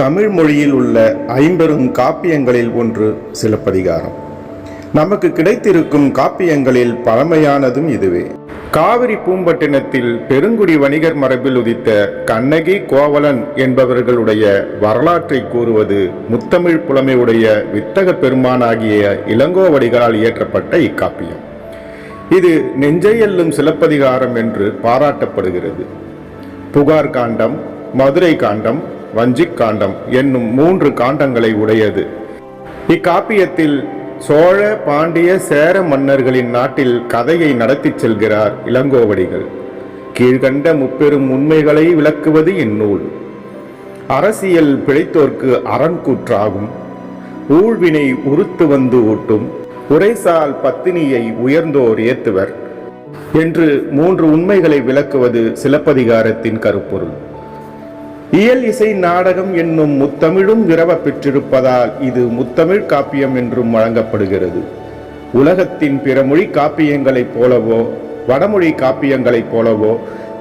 தமிழ் மொழியில் உள்ள ஐம்பெரும் காப்பியங்களில் ஒன்று சிலப்பதிகாரம். நமக்கு கிடைத்திருக்கும் காப்பியங்களில் பழமையானதும் இதுவே. காவிரி பூம்பட்டினத்தில் பெருங்குடி வணிகர் மரபில் உதித்த கண்ணகி கோவலன் என்பவர்களுடைய வரலாற்றை கூறுவது முத்தமிழ் புலமையுடைய வித்தக பெருமானாகிய இளங்கோவடிகளால் இயற்றப்பட்ட இக்காப்பியம். இது நெஞ்சையெல்லும் சிலப்பதிகாரம் என்று பாராட்டப்படுகிறது. புகார் காண்டம் மதுரை காண்டம் வஞ்சிக் காண்டம் என்னும் மூன்று காண்டங்களை உடையது. இக்காப்பியத்தில் சோழ பாண்டிய சேர மன்னர்களின் நாட்டில் கதையை நடத்திச் செல்கிறார் இளங்கோவடிகள். கீழ்கண்ட முப்பெரும் உண்மைகளை விளக்குவது இந்நூல். அரசியல் பிழைத்தோர்க்கு அறங்கூற்றாகும் ஊழ்வினை உறுத்து வந்து ஊட்டும். உரைசால் பத்தினியை உயர்ந்தோர் ஏத்துவர். என்று மூன்று உண்மைகளை விளக்குவது சிலப்பதிகாரத்தின் கருப்பொருள். இயல் இசை நாடகம் என்னும் முத்தமிழும் விரவ பெற்றிருப்பதால் இது முத்தமிழ் காப்பியம் என்றும் வழங்கப்படுகிறது. உலகத்தின் பிற மொழி காப்பியங்களைப் போலவோ வடமொழி காப்பியங்களைப் போலவோ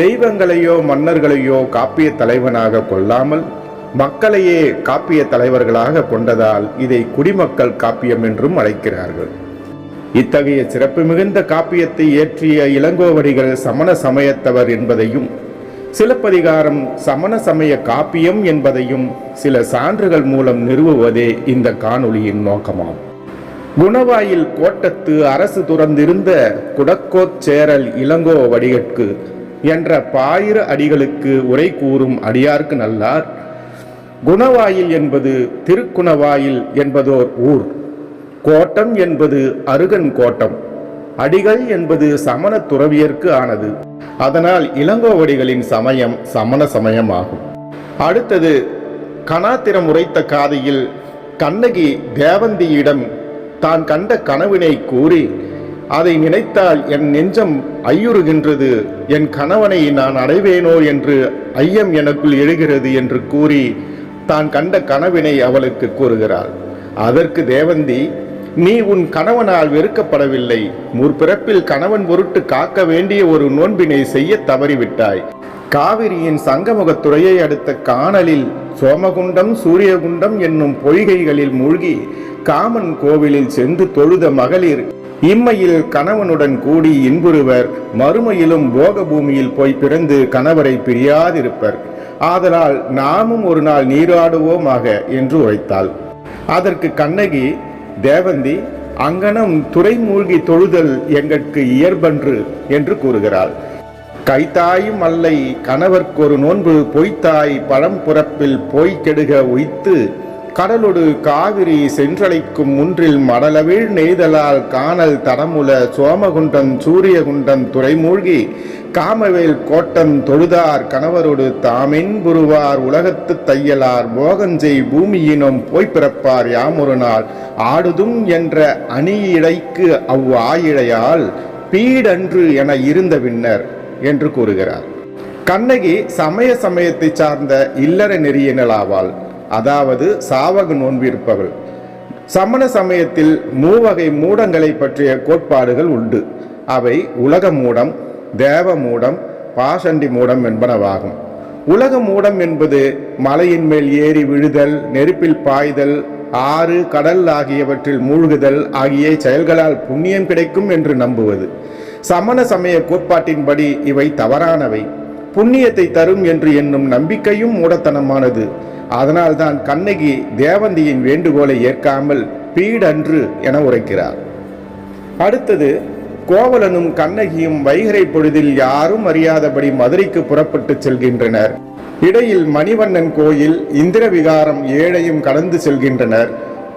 தெய்வங்களையோ மன்னர்களையோ காப்பிய தலைவனாக கொள்ளாமல் மக்களையே காப்பிய தலைவர்களாக கொண்டதால் இதை குடிமக்கள் காப்பியம் என்றும் அழைக்கிறார்கள். இத்தகைய சிறப்பு மிகுந்த காப்பியத்தை இயற்றிய இளங்கோவடிகள் சமண சமயத்தவர் என்பதையும் சிலப்பதிகாரம் சமண சமய காப்பியம் என்பதையும் சில சான்றுகள் மூலம் நிறுவுவதே இந்த காணொளியின் நோக்கமாகும். குணவாயில் கோட்டத்து அரசு துறந்திருந்த குடக்கோச் சேரல் இளங்கோ வடிகட்கு என்ற பாயிர அடிகளுக்கு உரை கூறும் அடியார்க்கு நல்லார். குணவாயில் என்பது திருக்குணவாயில் என்பதோர் ஊர். கோட்டம் என்பது அருகன் கோட்டம். அடிகள் என்பது சமண துறவியர்க்கு ஆனது. அதனால் இளங்கோவடிகளின் சமயம் சமண சமயமாகும். அடுத்தது கணாத்திரம் உரைத்த காதையில் கண்ணகி தேவந்தியிடம் தான் கண்ட கனவினை கூறி அதை நினைத்தால் என் நெஞ்சம் ஐயுறுகின்றது என் கணவனை நான் அடைவேனோ என்று ஐயம் எனக்குள் எழுகிறது என்று கூறி தான் கண்ட கனவினை அவளுக்கு கூறுகிறாள். அதற்கு தேவந்தி நீ உன் கணவனால் வெறுக்கப்படவில்லை. முற்பிறப்பில் கணவன் பொருட்டு காக்க வேண்டிய ஒரு நோன்பினை செய்ய தவறிவிட்டாய். காவிரியின் சங்கமுகத் துறையை அடுத்த காணலில் சோமகுண்டம் சூரியகுண்டம் என்னும் பொய்கைகளில் மூழ்கி காமன் கோவிலில் சென்று தொழுத மகளிர் இம்மையில் கணவனுடன் கூடி இன்புறுவர் மறுமையிலும் போக பூமியில் போய் பிறந்து கணவரை பிரியாதிருப்பர். ஆதலால் நாமும் ஒரு நாள் நீராடுவோமாக என்று உரைத்தாள். அதற்கு கண்ணகி தேவந்தி அங்கனம் துறைமூழ்கி தொழுதல் எங்கட்கு இயல்பன்று என்று கூறுகிறாள். கைத்தாயும் அல்லை கணவர்க்கொரு நோன்பு பொய்த்தாய் பழம்புறப்பில் போய் கெடுக உய்த்து கடலொடு காவிரி சென்றழைக்கும் முன்றில் மடலவிழ் நெய்தலால் காணல் தடமுல சோமகுண்டம் சூரியகுண்டம் துறைமூழ்கி காமவேல் கோட்டம் தொழுதார் கணவரோடு தாமென் புருவார் உலகத்து தையலார் போகஞ்செய் பூமியினும் போய் பிறப்பார் யாமொரு நாள் ஆடுதும் என்ற அணியிழைக்கு அவ்வாயிழையால் பீடன்று என இருந்த பின்னர் என்று கூறுகிறார். கண்ணகி சமய சமயத்தை சார்ந்த இல்லற நெறியினலாவாள் அதாவது சாவக நோன்பிருப்பவள் சமண சமயத்தில் மூவகை மூடங்களை பற்றிய கோட்பாடுகள் உண்டு. அவை உலக மூடம் தேவ மூடம் பாஷண்டி மூடம் என்பனவாகும். உலக மூடம் என்பது மலையின் மேல் ஏறி விழுதல் நெருப்பில் பாய்தல் ஆறு கடல் ஆகியவற்றில் மூழ்குதல் ஆகிய செயல்களால் புண்ணியம் கிடைக்கும் என்று நம்புவது. சமண சமய கோட்பாட்டின்படி இவை தவறானவை. புண்ணியத்தை தரும் என்று என்னும் நம்பிக்கையும் மூடத்தனமானது. அதனால்தான் கண்ணகி தேவந்தியின் வேண்டுகோளை ஏற்காமல் பீடன்று என உரைக்கிறார். அடுத்தது கோவலனும் கண்ணகியும் வைகரை பொழுதில் யாரும் அறியாதபடி மதுரைக்கு புறப்பட்டு செல்கின்றனர். இடையில் மணிவண்ணன் கோயில் இந்திர விகாரம் ஏழையும் கடந்து செல்கின்றனர்.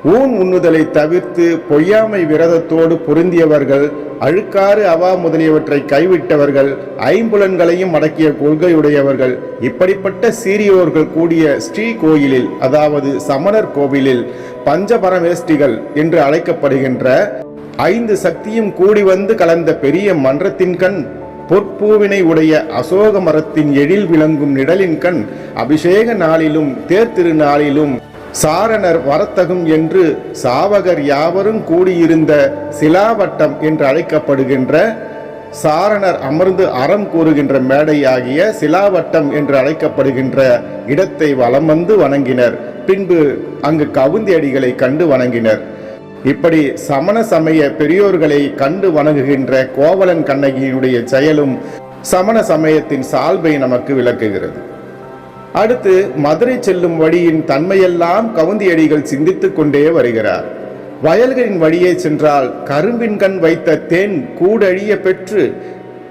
ஊன் உண்ணுதலை தவிர்த்து பொய்யாமை விரதத்தோடு பொருந்தியவர்கள் அழுக்காறு அவா முதலியவற்றை கைவிட்டவர்கள் ஐம்புலன்களையும் அடக்கிய கொள்கையுடையவர்கள் இப்படிப்பட்ட சீரியோர்கள் கூடிய ஸ்ரீ கோயிலில் அதாவது சமணர் கோவிலில் பஞ்சபரமேஷ்டிகள் என்று அழைக்கப்படுகின்ற ஐந்து சக்தியும் கூடி வந்து கலந்த பெரிய மன்றத்தின் கண் பொற்பூவினை உடைய அசோக மரத்தின் எழில் விளங்கும் நிழலின் கண் அபிஷேக நாளிலும் தேர்திரு நாளிலும் சாரணர் வரத்தகும் என்று சாவகர் யாவரும் கூடியிருந்த சிலாவட்டம் என்று அழைக்கப்படுகின்ற சாரணர் அமர்ந்து அறம் கூறுகின்ற மேடையாகிய சிலாவட்டம் என்று அழைக்கப்படுகின்ற இடத்தை வலம் வந்து வணங்கினர். பின்பு அங்கு கவுந்தி அடிகளை கண்டு வணங்கினர். இப்படி சமண சமய பெரியோர்களை கண்டு வணங்குகின்ற கோவலன் கண்ணகியினுடைய செயலும் சமண சமயத்தின் சால்பை நமக்கு விளக்குகிறது. அடுத்து மதுரை செல்லும் வழியின் தன்மையெல்லாம் கவுந்தியடிகள் சிந்தித்துக் கொண்டே வருகிறார். வயல்களின் வழியே சென்றால் கரும்பின் கண் வைத்த தேன் கூடழிய பெற்று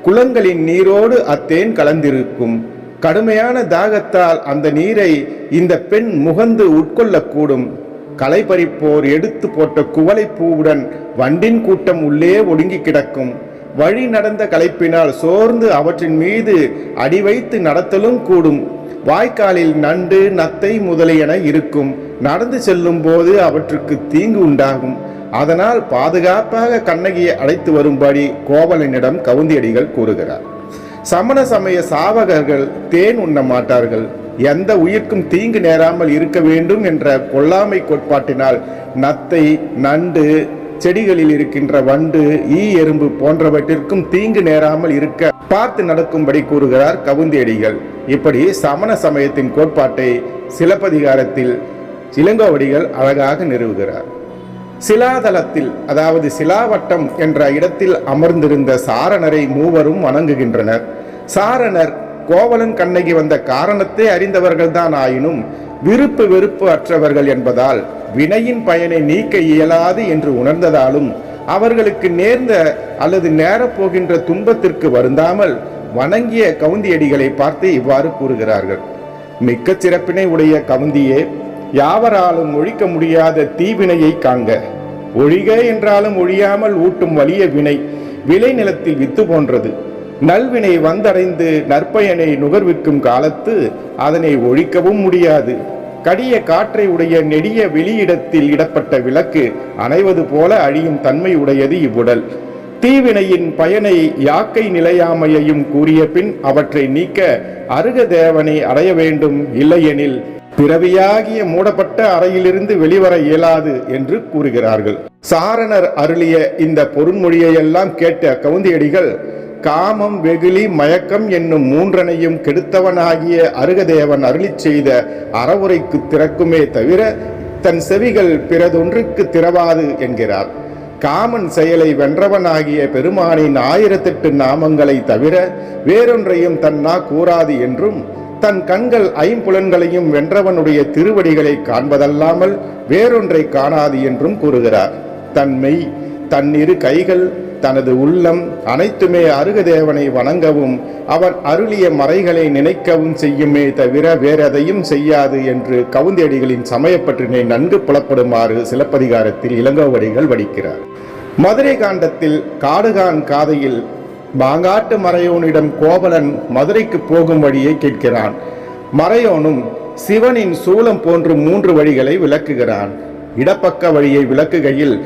குளங்களின் நீரோடு அத்தேன் கலந்திருக்கும். கடுமையான தாகத்தால் அந்த நீரை இந்த பெண் முகந்து உட்கொள்ளக்கூடும். களை பறிப்போர் எடுத்து போட்ட குவளை பூவுடன் வண்டின் கூட்டம் உள்ளே ஒடுங்கி கிடக்கும். வழி நடந்த களைப்பினால் சோர்ந்து அவற்றின் மீது அடி வைத்து நடத்தலும் கூடும். வாய்க்காலில் நண்டு நத்தை முதலியன இருக்கும். நடந்து செல்லும் போது அவற்றுக்கு தீங்கு உண்டாகும். அதனால் பாதுகாப்பாக கண்ணகியை அழைத்து வரும்படி கோவலனிடம் கவுந்தியடிகள் கூறுகிறார். சமண சமய சாவகர்கள் தேன் உண்ண மாட்டார்கள். எந்த உயிர்க்கும் தீங்கு நேராமல் இருக்க வேண்டும் என்ற கொல்லாமை கோட்பாட்டினால் நத்தை நண்டு செடிகளில் இருக்கின்ற வண்டு ஈ எறும்பு போன்றவற்றிற்கும் தீங்கு நேராமல் இருக்க பார்த்து நடக்கும்படி கூறுகிறார் கவுந்தியடிகள் இப்படி சமண சமயத்தின் கோட்பாட்டை சிலப்பதிகாரத்தில் இளங்கோவடிகள் அழகாக நிறுவுகிறார். சிலாதலத்தில் அதாவது சிலாவட்டம் என்ற இடத்தில் அமர்ந்திருந்த சாரணரை மூவரும் வணங்குகின்றனர். சாரணர் கோவலன் கண்ணகி வந்த காரணத்தை அறிந்தவர்கள்தான் ஆயினும் விருப்பு வெறுப்பு அற்றவர்கள் என்பதால் வினையின் பயனை நீக்க இயலாது என்று உணர்ந்ததாலும் அவர்களுக்கு நேர்ந்த அல்லது நேரப்போகின்ற துன்பத்திற்கு வருந்தாமல் வணங்கிய கவுந்தியடிகளை பார்த்து இவ்வாறு கூறுகிறார்கள். மிக்க சிறப்பினை உடைய கவுந்தியே யாவராலும் ஒழிக்க முடியாத தீவினையை காண்க. ஒழிக என்றாலும் ஒழியாமல் ஊட்டும் வலிய வினை விளை நிலத்தில் வித்து போன்றது. நல்வினை வந்தடைந்து நற்பயனை நுகர்விக்கும் காலத்து அதனை ஒழிக்கவும் முடியாது. கடிய காற்றை உடைய நெடிய வெளியிடத்தில் இடப்பட்ட விளக்கு அணைவது போல அழியும் தன்மை உடையது இவ்வுடல். தீவினையின் பயனை யாக்கை நிலையாமையையும் கூறிய பின் அவற்றை நீக்க அருக தேவனை அடைய வேண்டும் இல்லையெனில் பிறவியாகிய மூடப்பட்ட அறையிலிருந்து வெளிவர இயலாது என்று கூறுகிறார்கள். சாரணர் அருளிய இந்த பொருண்மொழியையெல்லாம் கேட்ட கவுந்தியடிகள் காமம் வெகுளி மயக்கம் என்னும் மூன்றனையும் கெடுத்தவனாகிய அருகதேவன் அருளிச் செய்த அறவுரைக்கு திறக்குமே தவிர தன் செவிகள் பிறதொன்றுக்கு திறவாது என்கிறார். காமன் செயலை வென்றவனாகிய பெருமானின் ஆயிரத்தெட்டு நாமங்களை தவிர வேறொன்றையும் தன் நா கூறாது என்றும் தன் கண்கள் ஐம்புலன்களையும் வென்றவனுடைய திருவடிகளை காண்பதல்லாமல் வேறொன்றை காணாது என்றும் கூறுகிறார். தன் மெய் தன் இரு கைகள் தனது உள்ளம் அனைத்துமே அருகதேவனை வணங்கவும் அவன் அருளிய மறைகளை நினைக்கவும் செய்யுமே தவிர வேறெதையும் செய்யாது என்று கவுந்தேடிகளின் சமயப்பற்றினை நன்கு புலப்படுமாறு சிலப்பதிகாரத்தில் இளங்கோவடிகள் வடிக்கிறார். மதுரை காண்டத்தில் காடுகான் காதையில் மாங்காட்டு மறையோனிடம் கோவலன் மதுரைக்கு போகும் வழியை கேட்கிறான். மறையோனும் சிவனின் சூலம் போன்று மூன்று வழிகளை விளக்குகிறான். இடப்பக்க வழியை விளக்குகையில்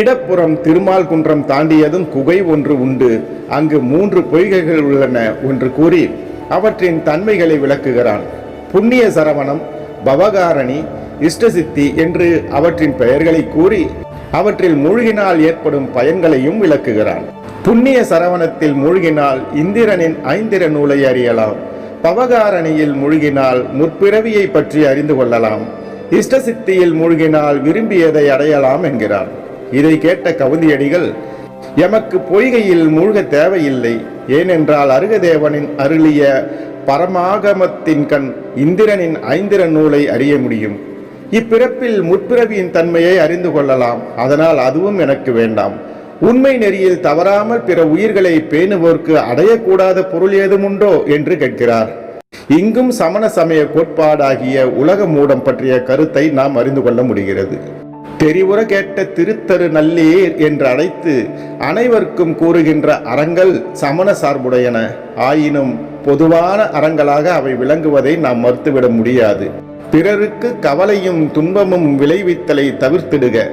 இடப்புறம் திருமால் குன்றம் தாண்டியதும் குகை ஒன்று உண்டு. அங்கு மூன்று பொய்கைகள் உள்ளன என்று கூறி அவற்றின் தன்மைகளை விளக்குகிறான். புண்ணிய சரவணம் பவகாரணி இஷ்டசித்தி என்று அவற்றின் பெயர்களை கூறி அவற்றில் மூழ்கினால் ஏற்படும் பயன்களையும் விளக்குகிறான். புண்ணிய சரவணத்தில் மூழ்கினால் இந்திரனின் ஐந்திர நூலை அறியலாம். பவகாரணியில் மூழ்கினால் முற்பிறவியை பற்றி அறிந்து கொள்ளலாம். இஷ்டசித்தியில் மூழ்கினால் விரும்பியதை அடையலாம் என்கிறான். இதை கேட்ட கவுந்தியடிகள் எமக்கு பொய்கையில் மூழ்க தேவையில்லை. ஏனென்றால் அருகதேவனின் அருளிய பரமாகமத்தின் கண் இந்திரனின் ஐந்திர நூலை அறிய முடியும். இப்பிறப்பில் முற்பிறவியின் தன்மையை அறிந்து கொள்ளலாம். அதனால் அதுவும் எனக்கு வேண்டாம். உண்மை நெறியில் தவறாமல் பிற உயிர்களை பேணுவோர்க்கு அடையக்கூடாத பொருள் ஏதுமுண்டோ? என்று கேட்கிறார். இங்கும் சமண சமய கோட்பாடாகிய உலக மூடம் பற்றிய கருத்தை நாம் அறிந்து கொள்ள முடிகிறது. தெரிவுற கேட்ட திருத்தரு நல்லீர் என்று அழைத்து அனைவருக்கும் கூறுகின்ற அறங்கள் சமண சார்புடையன. ஆயினும் பொதுவான அறங்களாக அவை விளங்குவதை நாம் மறுத்துவிட முடியாது. பிறருக்கு கவலையும் துன்பமும் விளைவித்தலை தவிர்த்திடுக.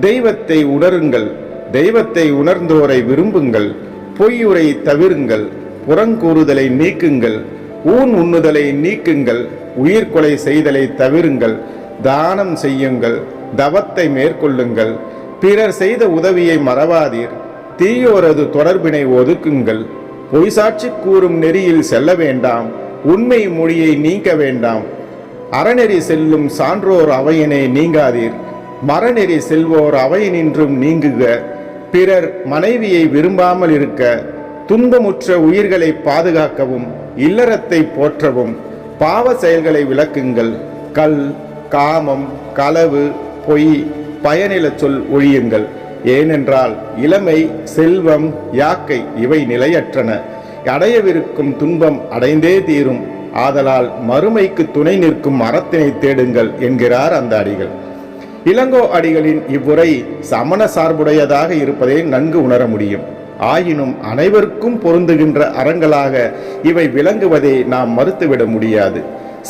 தெய்வத்தை உணருங்கள். தெய்வத்தை உணர்ந்தோரை விரும்புங்கள். பொய்யுரை தவிருங்கள். புறங்கூறுதலை நீக்குங்கள். ஊன் உண்ணுதலை நீக்குங்கள். உயிர்கொலை செய்தலை தவிருங்கள். தானம் செய்யுங்கள். தவத்தை மேற்கொள்ளுங்கள். பிறர் செய்த உதவியை மறவாதீர். தீயோரது தொடர்பினை ஒதுக்குங்கள். பொய்சாட்சி கூறும் நெறியில் செல்ல வேண்டாம். உண்மை மொழியை நீக்க வேண்டாம். அறநெறி செல்லும் சான்றோர் அவையினை நீங்காதீர். மரநெறி செல்வோர் அவையினின்றும் நீங்குக. பிறர் மனைவியை விரும்பாமல் இருக்க. துன்பமுற்ற உயிர்களை பாதுகாக்கவும் இல்லறத்தை போற்றவும் பாவ செயல்களை விளக்குங்கள். கல் காமம் களவு பொய் பயனில சொல் ஒழியுங்கள். ஏனென்றால் இளமை செல்வம் யாக்கை இவை நிலையற்றன. அடையவிருக்கும் துன்பம் அடைந்தே தீரும். ஆதலால் மறுமைக்கு துணை நிற்கும் அறத்தினை தேடுங்கள் என்கிறார் அந்த அடிகள் இளங்கோ அடிகளின் இவ்வுரை சமண சார்புடையதாக இருப்பதை நன்கு உணர முடியும். ஆயினும் அனைவருக்கும் பொருந்துகின்ற அறங்களாக இவை விளங்குவதை நாம் மறுத்துவிட முடியாது.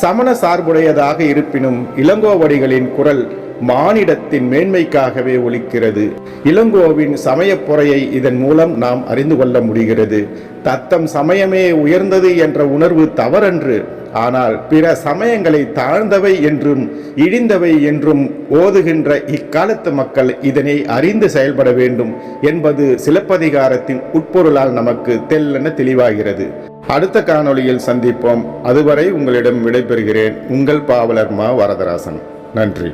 சமண சார்புடையதாக இருப்பினும் இளங்கோவடிகளின் குரல் மானிடத்தின் மேன்மைக்காகவே ஒழிக்கிறது. இளங்கோவின் சமயப்புறையை இதன் மூலம் நாம் அறிந்து கொள்ள முடிகிறது. தத்தம் சமயமே உயர்ந்தது என்ற உணர்வு தவறன்று ஆனால் பிற சமயங்களை தாழ்ந்தவை என்றும் இழிந்தவை என்றும் ஓதுகின்ற இக்காலத்து மக்கள் இதனை அறிந்து செயல்பட வேண்டும் என்பது சிலப்பதிகாரத்தின் உட்பொருளால் நமக்கு தெல்லென தெளிவாகிறது. அடுத்த காணொளியில் சந்திப்போம். அதுவரை உங்களிடம் விடைபெறுகிறேன். உங்கள் பாவலர் மா வரதராசன். நன்றி.